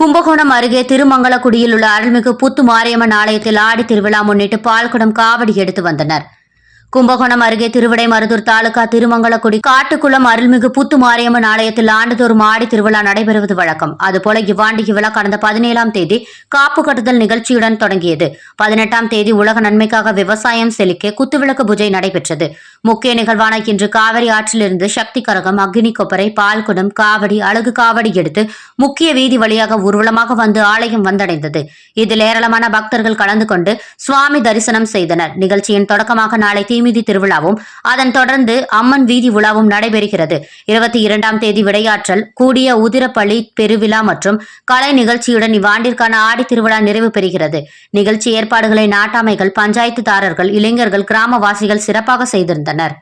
கும்பகோணம் அருகே திருமங்கலக்குடியில் உள்ள அருள்மிகு புத்து மாரியம்மன் ஆலயத்தில் ஆடி திருவிழா முன்னிட்டு பால்குடம் காவடி எடுத்து வந்தனர். கும்பகோணம் அருகே திருவிடைமருதூர் தாலுகா திருமங்கலக்குடி காட்டுக்குளம் அருள்மிகு புத்து மாரியம்மன் ஆலயத்தில் ஆண்டுதோறும் ஆடி திருவிழா நடைபெறுவது வழக்கம். அதுபோல இவ்வாண்டு இவ்விழா கடந்த பதினேழாம் தேதி காப்பு கட்டுதல் நிகழ்ச்சியுடன் தொடங்கியது. பதினெட்டாம் தேதி உலக நன்மைக்காக விவசாயம் செழிக்க குத்துவிளக்கு பூஜை நடைபெற்றது. முக்கிய நிகழ்வான இன்று காவிரி ஆற்றிலிருந்து சக்தி கரகம் அக்னி கொப்பரை பால்குடம் காவடி அழகு காவடி எடுத்து முக்கிய வீதி வழியாக ஊர்வலமாக வந்து ஆலயம் வந்தடைந்தது. இதில் ஏராளமான பக்தர்கள் கலந்து கொண்டு சுவாமி தரிசனம் செய்தனர். நிகழ்ச்சியின் தொடக்கமாக நாளை தீமிதி திருவிழாவும் அதன் தொடர்ந்து அம்மன் வீதி உலாவும் நடைபெறுகிறது. இருபத்தி இரண்டாம் தேதி விடையாற்றல் கூடிய உதிரப்பள்ளி பெருவிழா மற்றும் கலை நிகழ்ச்சியுடன் இவ்வாண்டிற்கான ஆடி திருவிழா நிறைவு பெறுகிறது. நிகழ்ச்சி ஏற்பாடுகளை நாட்டாமைகள் பஞ்சாயத்துதாரர்கள் இளைஞர்கள் கிராமவாசிகள் சிறப்பாக செய்திருந்தனர்.